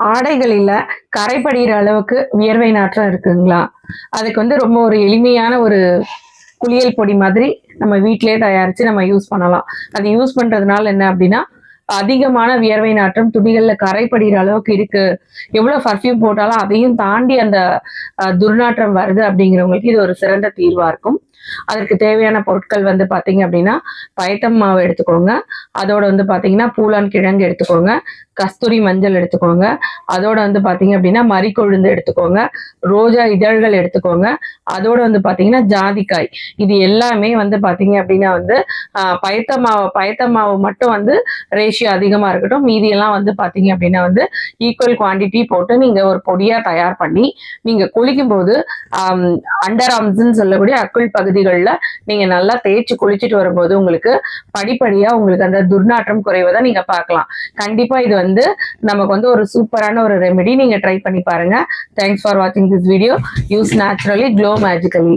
ஆடைகளில் கரைப்படுகிற அளவுக்கு வியர்வை நாற்றம் இருக்குங்களா? அதுக்கு வந்து ரொம்ப ஒரு எளிமையான ஒரு குளியல் பொடி மாதிரி நம்ம வீட்டிலேயே தயாரித்து நம்ம யூஸ் பண்ணலாம். அது யூஸ் பண்ணுறதுனால என்ன அப்படின்னா அதிகமான வியர்வை நாற்றம் துணிகள்ல கரைப்படுகிற அளவுக்கு இருக்கு. எவ்வளவு பர்ஃப்யூம் போட்டாலும் அதையும் தாண்டி அந்த துர்நாற்றம் வருது அப்படிங்கிறவங்களுக்கு இது ஒரு சிறந்த தீர்வா இருக்கும். அதற்கு தேவையான பொருட்கள் வந்து பாத்தீங்க அப்படின்னா பயத்தம் மாவு எடுத்துக்கோங்க. அதோட வந்து பாத்தீங்கன்னா பூலான் கிழங்கு எடுத்துக்கோங்க. கஸ்தூரி மஞ்சள் எடுத்துக்கோங்க. அதோட வந்து பாத்தீங்க அப்படின்னா மறிக்கொழுந்து எடுத்துக்கோங்க. ரோஜா இதழ்கள் எடுத்துக்கோங்க. அதோட வந்து பாத்தீங்கன்னா ஜாதிக்காய். இது எல்லாமே வந்து பாத்தீங்க அப்படின்னா வந்து ஆஹ், பயத்த மாவு பயத்த மாவு மட்டும் வந்து ரேஷியோ அதிகமா இருக்கட்டும் மீதி எல்லாம் வந்து பாத்தீங்க அப்படின்னா வந்து ஈக்குவல் குவாண்டிட்டி போட்டு நீங்க ஒரு பொடியா தயார் பண்ணி நீங்க குளிக்கும் போது அண்டர் ஆர்ம்ஸ்ன்னு சொல்லக்கூடிய அக்குள் பகுதிகளில் நீங்க நல்லா தேய்ச்சி குளிச்சுட்டு வரும்போது உங்களுக்கு படிப்படியா உங்களுக்கு அந்த துர்நாற்றம் குறைவதை நீங்க பார்க்கலாம். கண்டிப்பா இது வந்து நமக்கு வந்து ஒரு சூப்பரான ஒரு ரெமெடி நீங்க ட்ரை பண்ணி பாருங்க. தேங்க்ஸ் ஃபார் வாட்சிங் this video use naturally glow magically